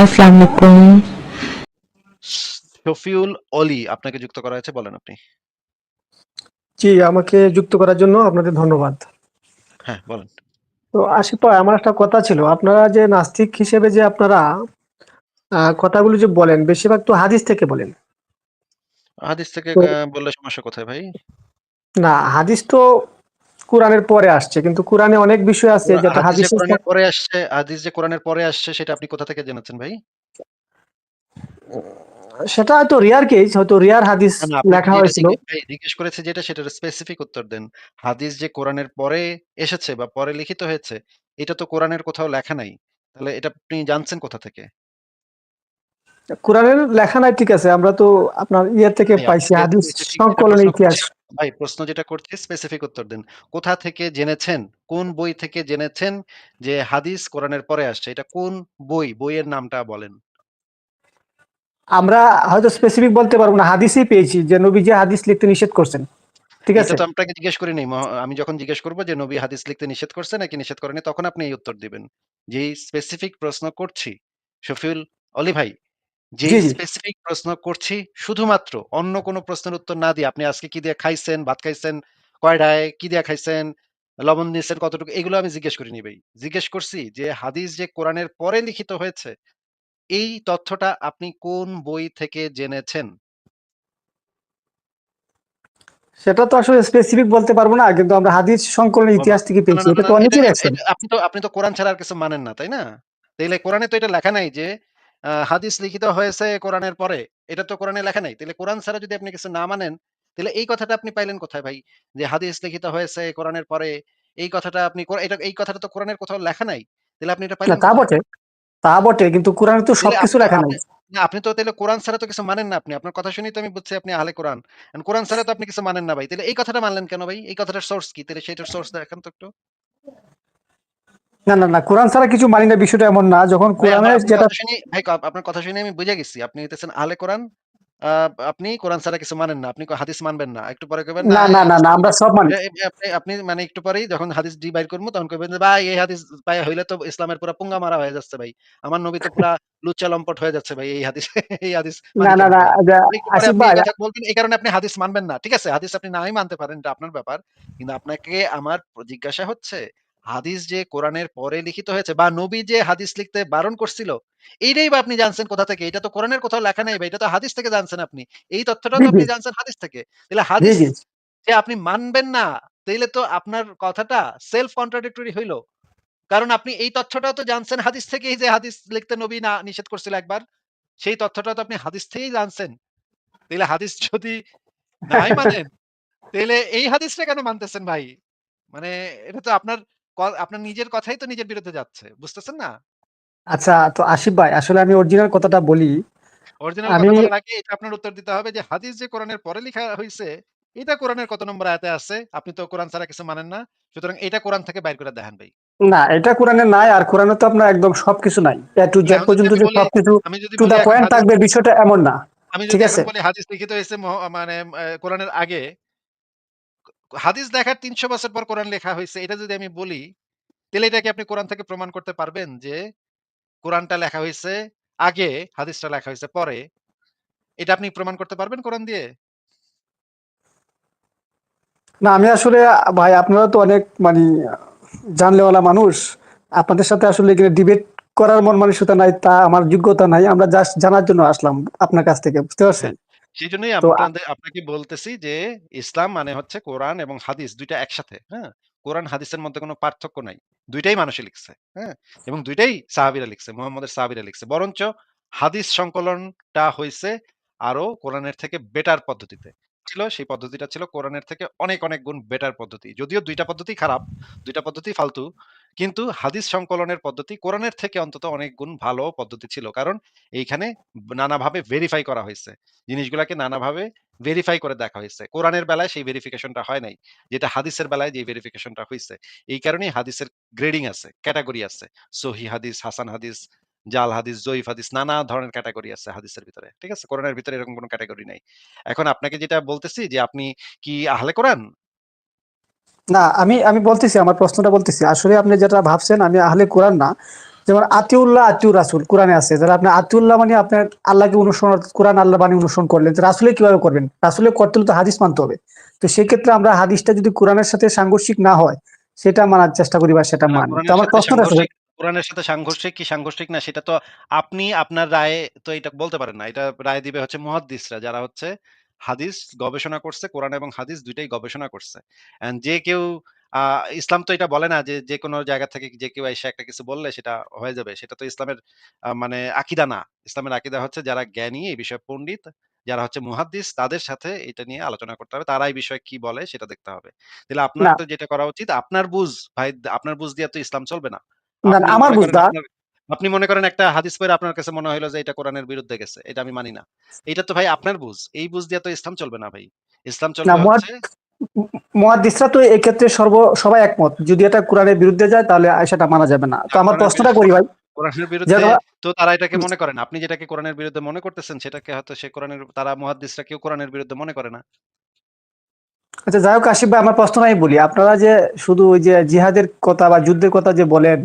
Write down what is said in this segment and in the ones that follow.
আসসালামু আলাইকুম। শফিউল অলি আপনাকে যুক্ত করা হয়েছে বলেন আপনি। জি, আমাকে যুক্ত করার জন্য আপনাদের ধন্যবাদ। হ্যাঁ, বলেন। তো আশিক ভাই আমার একটা কথা ছিল। আপনারা যে নাস্তিক হিসেবে যে আপনারা কথাগুলো যে বলেন বেশিরভাগ তো হাদিস থেকে বলেন। হাদিস থেকে বললে সমস্যা কোথায় ভাই? না, হাদিস তো কোরআনের পরে আসছে। কিন্তু কোরআনে অনেক বিষয় আছে যেটা হাদিস পরে আসছে হাদিস যে কোরআনের পরে আসছে সেটা আপনি কোথা থেকে জেনেছেন ভাই? সেটা হয়তো রেয়ার কেস হয়তো রেয়ার হাদিস লেখা হয়েছিল। জিজ্ঞেস করেছি যেটা সেটার স্পেসিফিক উত্তর দেন। হাদিস যে কোরআনের পরে এসেছে বা পরে লিখিত হয়েছে, এটা তো কোরআনের কোথাও লেখা নাই। তাহলে এটা আপনি জানছেন কোথা থেকে? কোরআনের লেখা নাই ঠিক আছে। আমরা তো আপনার ইয়ে থেকে পাইছি হাদিস সংকলন ইতিহাস। ভাই প্রশ্ন যেটা করছি স্পেসিফিক উত্তর দেন। কোথা থেকে জেনেছেন? কোন বই থেকে জেনেছেন যে হাদিস কোরআনের পরে আসছে? এটা কোন বই? বইয়ের নামটা বলেন। আমরা হয়তো স্পেসিফিক বলতে পারব না। হাদিসই পেয়েছি যে নবীজি হাদিস লিখতে নিষেধ করছেন। ঠিক এটা আছে? তো আপনাকে জিজ্ঞেস করি নাই। ম আমি যখন জিজ্ঞেস করব যে নবী হাদিস লিখতে নিষেধ করছে নাকি নিষেধ করেনি তখন আপনি এই উত্তর দিবেন। যেই স্পেসিফিক প্রশ্ন করছি, শফিউল অলি ভাই, জি, জি। স্পেসিফিক প্রশ্ন করছি শুধুমাত্র অন্য কোন প্রশ্নের উত্তর না দিয়ে আপনি আজকে কি দিয়ে খাইছেন, ভাত খাইছেন, কয়টায়, কি দিয়ে খাইছেন, লবণ নিছেন কতটুকু এগুলো আমি জিজ্ঞেস করিনি ভাই। জিজ্ঞেস করছি যে হাদিস যে কোরআনের পরে লিখিত হয়েছে, এই তথ্যটা আপনি কোন বই থেকে জেনেছেন? সেটা তো আসলে স্পেসিফিক বলতে পারব না। কিন্তু আমরা হাদিস সংকলনের! ইতিহাস থেকে না, পেয়েছি। না, এটা না, তো না, এটা অনেকেই এটা আপনি তো আপনি তো কোরআন ছাড়া আর কিছু মানেন না, তাই না? তাইলে কোরআনে তো এটা লেখা নাই যে হাদিস লিখিত হয়েছে কোরআনের পরে। এটা তো কোরআনে লেখা নাই। তাহলে কোরআন ছাড়া যদি আপনি কিছু না মানেন, তাহলে এই কথাটা আপনি পাইলেন কোথায় ভাই? যে হাদিস লিখিত হয়েছে কোরআনের পরে। এই কথাটা আপনি এটা এই কথাটা তো কোরআনের কোথাও লেখা নাই। তাহলে আপনি এটা পাইলেন তা বটে, তা বটে। কিন্তু কোরআনে তো সবকিছু লেখা নাই। আপনি না আপনি তো তাহলে কোরআন ছাড়া তো কিছু মানেন না আপনি। আপনার কথা শুনেই তো আমি বুঝছি আপনি আহলে কোরআন। কোরআন ছাড়া তো আপনি কিছু মানেন না ভাই। তাহলে এই কথাটা মানলেন কেন ভাই? এই কথাটার সোর্স কি? তাহলে সেটার সোর্স দেখান তো একটু। না, না, না। কোরআন ছাড়া কিছু মানি না বিষয়টা এমন না। যখন কোরআনের যেটা ভাই আপনার কথা শুনে আমি বুঝে গেছি। আপনি হইতেছেন আহলে কোরআন। আপনি কোরআন ছাড়া কিছু মানেন না। আপনি হাদিস মানবেন না। একটু পরে কইবেন না না, না, না, আমরা সব মানি। আপনি আপনি মানে একটু পরেই যখন হাদিস করব তখন কইবেন যে, "ভাই এই হাদিস ভাই হইলে তো ইসলামের পুরা পুঙ্গা মারা হয়ে যাচ্ছে ভাই। আমার নবী তো পুরা লুচ্চা লম্পট হয়ে যাচ্ছে ভাই এই হাদিস এই হাদিস না, না, না, ভাই?" যা একটু পরে আশিক আপনি এই ভাই বলবেন এই কারণে আপনি হাদিস মানবেন না। ঠিক আছে? হাদিস আপনি নাই মানতে পারেন এটা আপনার ব্যাপার। কিন্তু আপনাকে আমার জিজ্ঞাসা হচ্ছে হাদিস যে কোরআনের পরে লিখিত হয়েছে বা নবী যে হাদিস লিখতে বারণ করছিল, এইটাই বা আপনি জানছেন কোথা থেকে? এটা তো কোরআনের কোথাও লেখা নাই ভাই। এটা তো হাদিস থেকে জানছেন আপনি। এই তথ্যটাও জি, তো আপনি জানছেন হাদিস থেকে। তাইলে জি, হাদিস যে আপনি মানবেন না, তাইলে তো আপনার কথাটা সেলফ কন্ট্রাডিক্টরি হইল। কারণ আপনি এই তথ্যটাও তো জানছেন হাদিস থেকেই যে হাদিস লিখতে নবী না নিষেধ করছিল একবার। সেই তথ্যটা তো আপনি হাদিস থেকেই জানছেন। তাইলে হাদিস যদি নাই মানেন, তাইলে এই হাদিসটা কেন মানতেছেন ভাই? মানে এটা তো আপনার আপনার নিজের কথাই তো নিজের বিরুদ্ধে যাচ্ছে। বুঝতেছেন না? আচ্ছা তো আশিক ভাই আসলে আমি অরিজিনাল কথাটা বলি। অরিজিনাল আমি কথা আগে এটা আপনার উত্তর দিতে হবে যে হাদিস যে কোরআনের পরে লিখা হইছে, এটা কোরআনের কত নম্বর আয়াতে আছে? আপনি তো কোরআন ছাড়া কিছু মানেন না। সুতরাং এটা কোরআন থেকে বাইর করে দেখান ভাই। না এটা কোরআনে নাই আর কোরআনে তো আপনার একদম সবকিছু নাই। এখন যদি পর্যন্ত যে সবকিছু আমি যদি টু দা পয়েন্ট থাকবে বিষয়টা এমন না। আমি ঠিক আছে? বলি হাদিস লিখিত হয়েছে মানে কোরআনের আগে, হাদিস দেখার ৩০০ বছর পর কোরআন লেখা হইছে। এটা যদি আমি বলি, তাহলে এটাকে আপনি কোরআন থেকে প্রমাণ করতে পারবেন যে কোরআনটা লেখা হইছে আগে, হাদিসটা লেখা হইছে পরে? এটা আপনি প্রমাণ করতে পারবেন কোরআন দিয়ে? না আমি আসলে ভাই আপনারা তো অনেক মানি জানলেওয়ালা মানুষ। আপনাদের সাথে আসলে ডিবেট করার মন মানসিকতা নাই তা আমার যোগ্যতা নাই। আমরা জাস্ট জানার জন্য আসলাম আপনার কাছ থেকে। বুঝতে পারছেন? হ্যাঁ, সেজন্যই তো আ আপনাদে আপনাকে বলতেছি যে ইসলাম মানে হচ্ছে কোরআন এবং হাদিস ২ টা একসাথে, হ্যাঁ? কোরআন হাদিসের মধ্যে কোন পার্থক্য নাই। ২ টাই মানুষে লিখছে, হ্যাঁ? এবং ২ টাই সাহাবীরা লিখছে, মুহাম্মদের সাহাবীরা লিখছে। বরঞ্চ হাদিস সংকলনটা হইছে আরও কোরআনের থেকে বেটার পদ্ধতিতে। ছিল সেই পদ্ধতিটা ছিল কোরআনের থেকে অনেক, অনেক গুণ বেটার পদ্ধতি। যদিও ২ টা পদ্ধতিই খারাপ, ২ টা পদ্ধতিই ফালতু। কিন্তু হাদিস সংকলনের পদ্ধতি কোরআনের থেকে অন্তত অনেক গুণ ভালো পদ্ধতি ছিল। কারণ এইখানে নানাভাবে ভেরিফাই করা হইছে। জিনিসগুলাকে নানাভাবে ভেরিফাই করে দেখা হয়েছে কোরআনের বেলায় সেই ভেরিফিকেশনটা হয় নাই। যেটা হাদিসের বেলায় যে ভেরিফিকেশনটা হয়েছে এই কারণেই হাদিসের গ্রেডিং আছে, ক্যাটাগরি আছে। সহিহ হাদিস, হাসান হাদিস, জাল হাদিস, জয়ীফ হাদিস নানা ধরনের ক্যাটাগরি আছে হাদিসের ভিতরে। ঠিক আছে? কোরআনের ভিতরে এরকম কোনো ক্যাটেগরি নাই। এখন আপনাকে যেটা বলতেছি যে আপনি কি আহলে কোরআন? না আমি আমি বলতেছি আমার প্রশ্নটা বলতেছি। আসলে আপনি যেটা ভাবছেন আমি আহলে কোরআন না। যেমন আতিউল্লাহ আতিউর রাসুল কোরআনে আছে যারা আপনি আতিউল্লাহ মানে আপনার আল্লাহকে অনুসরণ কোরআন আল্লাহ বাণী অনুসরণ করলেন রাসুলে কীভাবে করবেন রাসুলে করতে হলে তো হাদিস মানতে হবে তো সেক্ষেত্রে আমরা হাদিসটা যদি কোরআনের সাথে সাংঘর্ষিক না হয় সেটা মানার চেষ্টা করি বা সেটা মানি তো আমার প্রশ্নটা কোরআনের সাথে সাংঘর্ষিক কি সাংঘর্ষিক না সেটা তো আপনি আপনার রায়ে তো এটা বলতে পারেন না। এটা রায় দিবে হচ্ছে মুহাদ্দিসরা যারা হচ্ছে হাদিস গবেষণা করছে, কোরআন এবং হাদিস ২ টাই গবেষণা করছে। যে কেউ ইসলাম তো এটা বলে না যে, যে কোনো জায়গা থেকে যে কেউ এসে একটা কিছু বললে সেটা হয়ে যাবে। সেটা তো ইসলামের মানে আকীদা না। ইসলামের আকিদা হচ্ছে যারা জ্ঞানী, এই বিষয়ে পণ্ডিত, যারা হচ্ছে মুহাদ্দিস তাদের সাথে এটা নিয়ে আলোচনা করতে হবে। তারা এই বিষয়ে কি বলে সেটা দেখতে হবে। তাহলে আপনার তো যেটা করা উচিত আপনার বুঝ ভাই আপনার বুঝ দিয়ে তো ইসলাম চলবে না। আমার আপনার আপনি মনে করেন একটা হাদিস পইড়া আপনার কাছে মনে হইল যে এটা কোরআনের বিরুদ্ধে গেছে। এটা আমি মানি না। এটা তো ভাই আপনার বুঝ। এই বুঝ দিয়ে তো ইসলাম চলবে না ভাই। ইসলাম চলবে মুহাদ হচ্ছে মুহাদ্দিসরা তো এই ক্ষেত্রে সর্ব সবাই একমত যদি এটা কোরআনের বিরুদ্ধে যায় তাহলে সেটা মানা যাবে না তো আমার প্রশ্নটা করি ভাই কোরআনের বিরুদ্ধে তো তারা এটাকে মনে করে না। আপনি যেটাকে কোরআনের বিরুদ্ধে মনে করতেছেন সেটাকে হয়তো সে কোরআনের তারা মুহাদ্দিসরা কেউ কোরআনের বিরুদ্ধে মনে করে না। আচ্ছা যাই হোক আশিফ ভাই আমার প্রশ্ন আমি বলি আপনারা যে শুধু ওই যে জিহাদের কথা বা যুদ্ধের কথা যে বলেন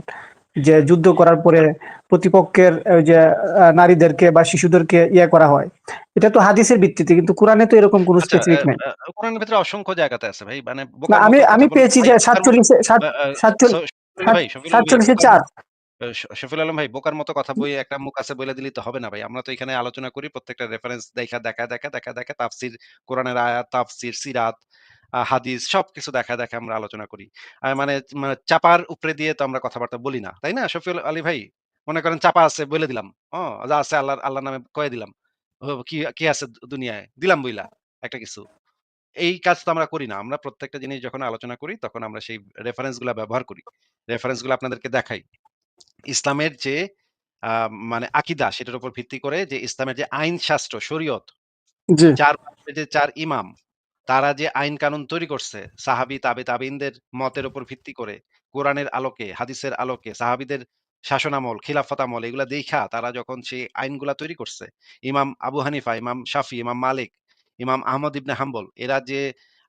যে যুদ্ধ করার পরে প্রতিপক্ষের ওই যে নারীদেরকে বা শিশুদেরকে ইয়ে করা হয় এটা তো হাদিসের ভিত্তিতে কিন্তু কোরআনে তো এরকম কোনো স্পেসিফিক নেই কোরআনের ভিতরে অসংখ্য জায়গাতে আছে ভাই। মানে আমি আমি পেয়েছি যে বোকার মতো সাতচল্লিশে সাত আ আ সাতচল্লিশ শফিউল ভাই শফিউল আলম ভাই সাতচল্লিশে বোকার চার আ আলম ভাই বোকার মতো কথা বই একটা মুখ আছে বলে দিলেই তো হবে না ভাই। আমরা তো এখানে আলোচনা করি প্রত্যেকটা রেফারেন্স দেইখা দেখা দেখায়, দেখা দেখায় তাফসীর, কোরআনের আয়াত, তাফসীর, সিরাত, হাদিস সবকিছু দেখায়, দেখায় আমরা আলোচনা করি। মানে মানে চাপার উপরে দিয়ে তো আমরা কথাবার্তা বলি না। তাই না শফিউল আলী ভাই? মনে করেন চাপা আছে বইলে দিলাম। ও যা আছে আল্লাহর আল্লাহর নামে কয়ে দিলাম। কি কি আছে দুনিয়ায়? দিলাম বইলা একটা কিছু। এই কাজ তো আমরা করি না। আমরা প্রত্যেকটা জিনিস যখন আলোচনা করি তখন আমরা সেই রেফারেন্সগুলা ব্যবহার করি। রেফারেন্সগুলো আপনাদেরকে দেখাই। ইসলামের যে মানে আকিদা সেটার উপর ভিত্তি করে যে ইসলামের যে আইন শাস্ত্র, শরীয়ত, জি ৪ মাযহাবের যে চার ইমাম, তারা যে আইন কানুন তৈরি করছে, সাহাবি তাবে তাবেঈনদের মতের উপর ভিত্তি করে, কোরআনের আলোকে, হাদিসের আলোকে, সাহাবীদের শাসনামল, খিলাফত আমল এগুলা দেখা তারা যখন সেই আইনগুলা তৈরি করছে, ইমাম আবু হানিফা, ইমাম শাফি, ইমাম মালিক, ইমাম আহমদ ইবনে হাম্বল এরা যে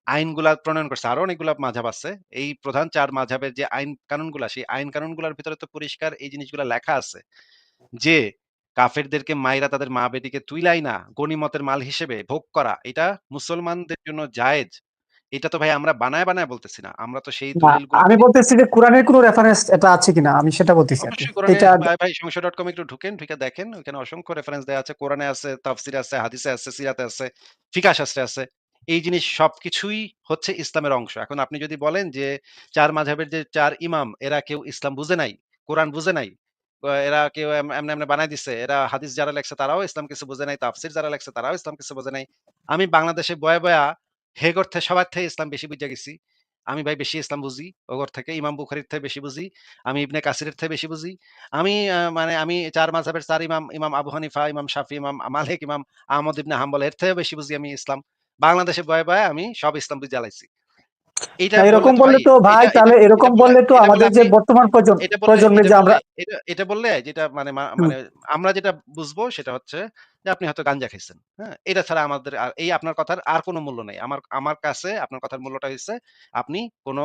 আইনগুলা প্রণয়ন করছে, আরও অনেকগুলা মাযহাব আছে। এই প্রধান ৪ মাযহাবের যে আইন কানুনগুলা, সেই আইন কানুনগুলার ভিতরে তো পরিষ্কার এই জিনিসগুলা লেখা আছে যে কাফেরদেরকে মাইরা তাদের মা-বেটিকে তুইলাই না গনিমতের মাল হিসেবে ভোগ করা, এটা মুসলমানদের জন্য জায়েজ। এটা তো ভাই আমরা বানায়, বানায় বলতেছি না। আমরা তো সেই আমি বলতেছি যে কোরআনের কোনো রেফারেন্স এটা আছে কিনা আমি সেটা বলতেছি এটা ভাই, ভাই সংশয়.com একটু ঢুকেন, ঢুকে দেখেন। ওইখানে অসংখ্য রেফারেন্স দেয়া আছে। কোরআনে আছে, তাফসিরে আছে, হাদিসে আছে, সিরাতে আছে, ফিকহ শাস্ত্রে আছে। এই জিনিস সবকিছুই হচ্ছে ইসলামের অংশ। এখন আপনি যদি বলেন যে ৪ মাযহাবের যে চার ইমাম এরা কেউ ইসলাম বুঝে নাই, কোরআন বুঝে নাই। এরা কেউ এম এমনে, এমনে বানায় দিছে। এরা হাদিস যারা লেখছে তারাও ইসলাম কিছু বুঝে নাই, তাফসির যারা লেখছে তারাও ইসলাম কিছু বুঝে নাই। আমি বাংলাদেশে বয়া, বয়া হেগর থে সবার থেকে ইসলাম বেশি বুইঝা গেছি। আমি ভাই বেশি ইসলাম বুঝি। ওগর থেকে ইমাম বুখারীর থেকে বেশি বুঝি। আমি ইবনে কাসিরের থেকে বেশি বুঝি। আমি মানে আমি ৪ মাযহাবের ৪ ইমাম, ইমাম আবু হানিফা, ইমাম শাফি, ইমাম মালিক, ইমাম আহমদ ইবনে হাম্বল এর থেকে বেশি বুঝি আমি ইসলাম। বাংলাদেশে বয়া, বয়া আমি সব ইসলাম বুইঝা লাইছি। এরকম বললে তো ভাই তাহলে এরকম বললে তো আমাদের যে বর্তমান প্রজন্মের যে আমরা এটা বললে যেটা মানে মানে আমরা যেটা বুঝব সেটা হচ্ছে যে আপনি হয়তো গাঞ্জা খাইছেন। হ্যাঁ? এটা ছাড়া আমাদের এই আপনার কথার আর কোন মূল্য নাই। আমার আমার কাছে আপনার কথার মূল্যটা হইছে আপনি কোন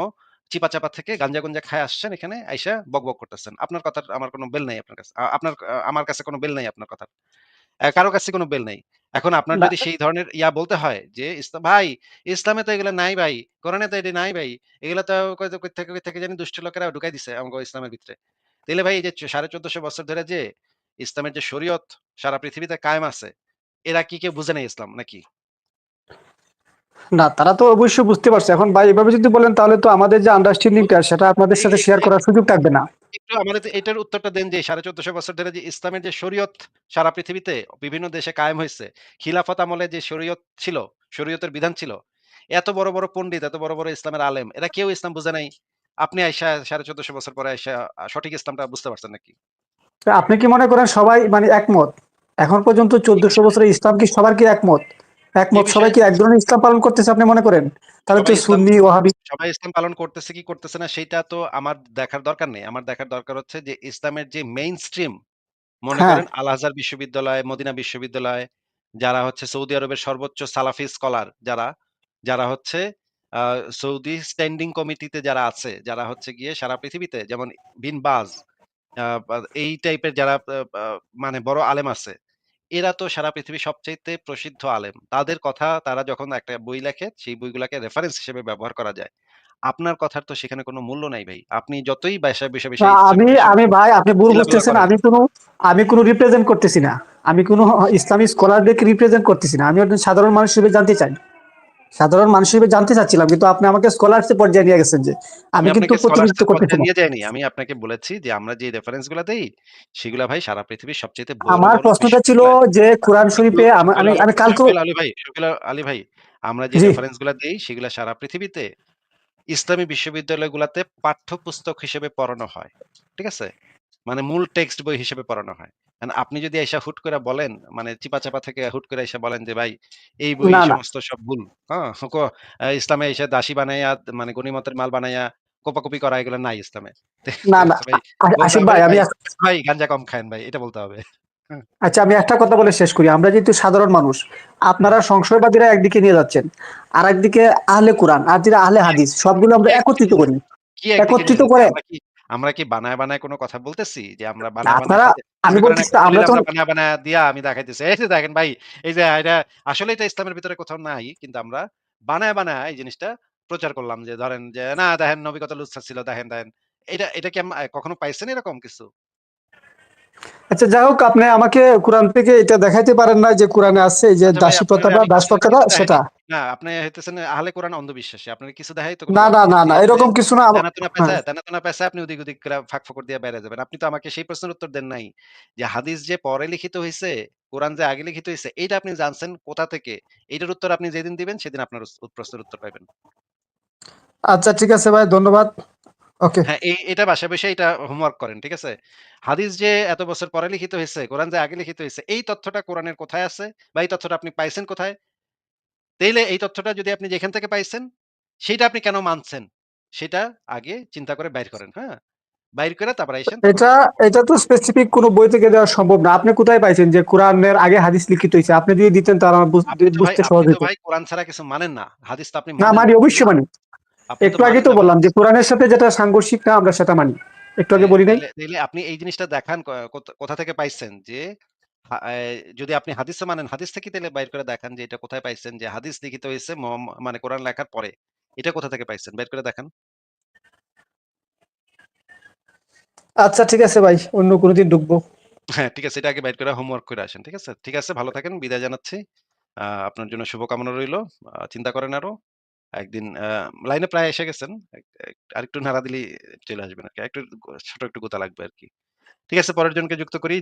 চিপা-চাপা থেকে গাঞ্জা-গুঞ্জা খায় আসছেন এখানে আইসা বকবক করতেছেন। আপনার কথার আমার কোন বেল নাই আপনার কাছে। আপনার আমার কাছে কোন বেল নাই আপনার কথার। কারও কাছে কোন বেল নাই। এখন আপনার না যদি সেই ধরনের ইয়া বলতে হয় যে ইসলাম ভাই ইসলামে তো এগুলা নাই ভাই। কোরআনে তো এটা নাই ভাই। এগুলা তো কই কই থেকে কই থেকে জানি দুষ্ট লোকেরা ঢুকাই দিছে আমগো ইসলামের ভিতরে। তাইলে ভাই এই যে চ ১৪৫০ বছর ধরে যে ইসলামের যে শরীয়ত সারা পৃথিবীতে কায়েম আছে, এরা কি কেউ বুঝে নাই ইসলাম নাকি? না তারা তো অবশ্যই বুঝতে পারছে এখন ভাই এভাবে যদি বলেন তাহলে তো আমাদের যে আন্ডারস্ট্যান্ডিংটা সেটা আপনাদের সাথে শেয়ার করার সুযোগ থাকবে না একটু আমাদের এটার উত্তরটা দেন যে ১৪৫০ বছর ধরে যে ইসলামের যে শরীয়ত সারা পৃথিবীতে বিভিন্ন দেশে কায়েম হয়েছে। খিলাফত আমলে যে শরীয়ত ছিল, শরীয়তের বিধান ছিল। এত বড়, বড় পণ্ডিত, এত বড়, বড় ইসলামের আলেম এরা কেউ ইসলাম বুঝে নাই। আপনি আইসা ১৪৫০ বছর পরে আইসা সঠিক ইসলামটা বুঝতে পারছেন নাকি? আপনি কি মনে করেন সবাই মানে একমত এখন পর্যন্ত চোদ্দশো বছরের ইসলাম কি সবার কি একমত একমত সবাই কি এক ধরনের ইসলাম পালন করতেছে আপনি মনে করেন তাহলে তো সুন্নি ওহাবি সবাই ইসলাম পালন করতেছে কি করতেছে না সেইটা তো আমার দেখার দরকার নেই। আমার দেখার দরকার হচ্ছে যে ইসলামের যে মেইনস্ট্রিম মনে হ্যাঁ করেন আল আজহার বিশ্ববিদ্যালয়, মদিনা বিশ্ববিদ্যালয়, যারা হচ্ছে সৌদি আরবের সর্বোচ্চ সালাফি স্কলার যারা, যারা হচ্ছে সৌদি স্ট্যান্ডিং কমিটিতে যারা আছে, যারা হচ্ছে গিয়ে সারা পৃথিবীতে যেমন বিন বাজ এই টাইপের যারা মানে বড় আলেম আছে, এরা তো সারা পৃথিবীর সবচেয়ে প্রসিদ্ধ আলেম। তাদের কথা তারা যখন একটা বই লেখে, সেই বইগুলাকে রেফারেন্স হিসেবে ব্যবহার করা যায়। আপনার কথার তো সেখানে কোনো মূল্য নাই ভাই। আপনি যতই বাসা বিষয় বসে আমি আমি ভাই আপনি ভুল বুঝতেছেন। আমি কোনো আমি কোনো রিপ্রেজেন্ট করতেছি না। আমি কোনো ইসলামিক স্কলারদেরকে রিপ্রেজেন্ট করতেছি না। আমি একজন সাধারণ মানুষ হিসেবে জানতে চাই। সাধারণ মানুষ হিসেবে জানতে চাচ্ছিলাম। কিন্তু আপনি আমাকে স্কলারশিপ পর্যায়ে নিয়ে গেছেন যে। আমি কিন্তু প্রতিনিধিত্ব পর্যায়ে না। নিয়ে যাইনি। আমি আপনাকে বলেছি যে আমরা যে রেফারেন্সগুলা দেই, সেগুলা ভাই সারা পৃথিবীর সবচাইতে বড়, আমার প্রশ্নটা ছিল যে কোরআন শরীফে আমা আমি শফিউল আলী ভাই শফিউল আলী ভাই, আমরা যে। রেফারেন্সগুলা দেই, সেগুলা সারা পৃথিবীতে ইসলামী বিশ্ববিদ্যালয়গুলাতে পাঠ্যপুস্তক হিসেবে পড়ানো হয়। ঠিক আছে? মানে মূল টেক্সট বই হিসেবে পড়ানো হয়। আপনি যদি আইসা হুট করে বলেন, মানে চিপা-চাপা থেকে হুট করে আইসা বলেন যে, "ভাই এই বই। সমস্ত সব ভুল।" হ্যাঁ? ইসলামে এসে দাসী বানাইয়া মানে গনিমতের মাল বানাইয়া কোপাকুপি করা এগুলো নাই ইসলামে। না, না। ভাই? আশিক আমি "ভাই, গাঞ্জা কম খায়েন ভাই।" এটা বলতে হবে। আচ্ছা আমি একটা কথা বলে শেষ করি। আমরা যেহেতু সাধারণ মানুষ, আপনারা সংশয়বাদীরা একদিকে নিয়ে যাচ্ছেন। আরেকদিকে আহলে কোরআন আর যেটা আহলে হাদিস সবগুলো আমরা একত্রিত করি। একদিকে একত্রিত? করে আমরা কি বানায়, বানায় কোনো কথা বলতেছি? যে আমরা বানায়, বানায় আপনারা আমি বলতেছি আমরা তো বানায়, বানায় দিয়া আমি দেখাইতেছি। এই যে দেখেন ভাই, এই যে এটা আসলে এটা ইসলামের ভিতরে কোথাও নাই। কিন্তু আমরা বানায়, বানায় এই জিনিসটা প্রচার করলাম যে ধরেন যে, "না দেখেন নবী কত লুচ্ছা ছিল। দেখেন, দেখেন।" এটা এটা কি কখনো পাইছেন এরকম কিছু? আচ্ছা যাই হোক আপনি আমাকে কোরআন থেকে এটা দেখাইতে পারেন না যে কোরআনে আছে যে দাসী প্রথা বা দাস কিছু, প্রথাটা সেটা। না আপনি হইতেছেন আহলে কোরআন অন্ধবিশ্বাসী। আপনার কিছু দেখাইতে কোনো না, না, না, না। এরকম কিছু না। তেনা-তেনা হ্যাঁ। আপনি ওদিক, ওদিক করে ফাঁক-ফোকর দিয়ে বাইরে যাবেন। আপনি তো আমাকে সেই প্রশ্নের উত্তর দেন নাই। যে হাদিস যে পরে লিখিত হইছে, কোরআন যে আগে লিখিত হইছে, এইটা আপনি জানছেন কোথা থেকে? এইটার উত্তর আপনি যেদিন দিবেন সেদিন আপনার প্রশ্নের উত্তর পাইবেন। আচ্ছা ঠিক আছে ভাই ধন্যবাদ। ওকে। হ্যাঁ, এই এটা বাসায় বইসা এটা হোমওয়ার্ক করেন। ঠিক আছে? হাদিস যে এত বছর পরে লিখিত হইছে, কোরআন যে আগে লিখিত হইছে, এই তথ্যটা কোরআনের কোথায় আছে? বা এই তথ্যটা আপনি পাইছেন কোথায়? তাইলে এই তথ্যটা যদি আপনি যেখান থেকে পাইছেন, সেইটা আপনি কেন মানছেন? সেটা আগে চিন্তা করে বাইর করেন। হ্যাঁ? বাইর করে তারপর আইসেন এটা এটা তো স্পেসিফিক কোন বই থেকে দেওয়া সম্ভব না। আপনি কোথায় পাইছেন যে কোরআনের আগে হাদিস লিখিত হয়েছে আপনি যদি দিতেন তাহলে আমার বুঝতে সহজ তো হইত। ভাই কোরআন ছাড়া কিছু মানেন না। হাদিস তো আপনি না মানি অবশ্যই মানি। একটু মানেন তো বললাম যে কোরআনের সাথে যেটা সাংঘর্ষিক না আমরা সেটা মানি। একটু আগে বলি নাই? তাইলে আপনি এই জিনিসটা দেখান কোথা থেকে পাইছেন? যে যদি আপনি হাদিসও মানেন, হাদিস থেকে তাইলে বাইর করে দেখান যে এটা কোথায় পাইছেন? যে হাদিস লিখিত মহম্ম মানে কোরআন লেখার পরে। এটা কোথা থেকে পাইছেন? বের করে দেখান। আচ্ছা ঠিক আছে ভাই। অন্য কোনদিন ঢুকবো। হ্যাঁ, ঠিক আছে। এটা আগে বাইর করে হোমওয়ার্ক করে আসেন। ঠিক আছে? ঠিক আছে, ভালো থাকেন। বিদায় জানাচ্ছি। আপনার জন্য শুভকামনা রইল। চিন্তা করেন আরও। একদিন লাইনে প্রায় এসে গেছেন। আরেকটু নাড়া দিলেই চলে আসবেন আর কি আরেকটু ছোট একটু গোতা লাগবে আর কি ঠিক আছে, পরের জনকে যুক্ত করি।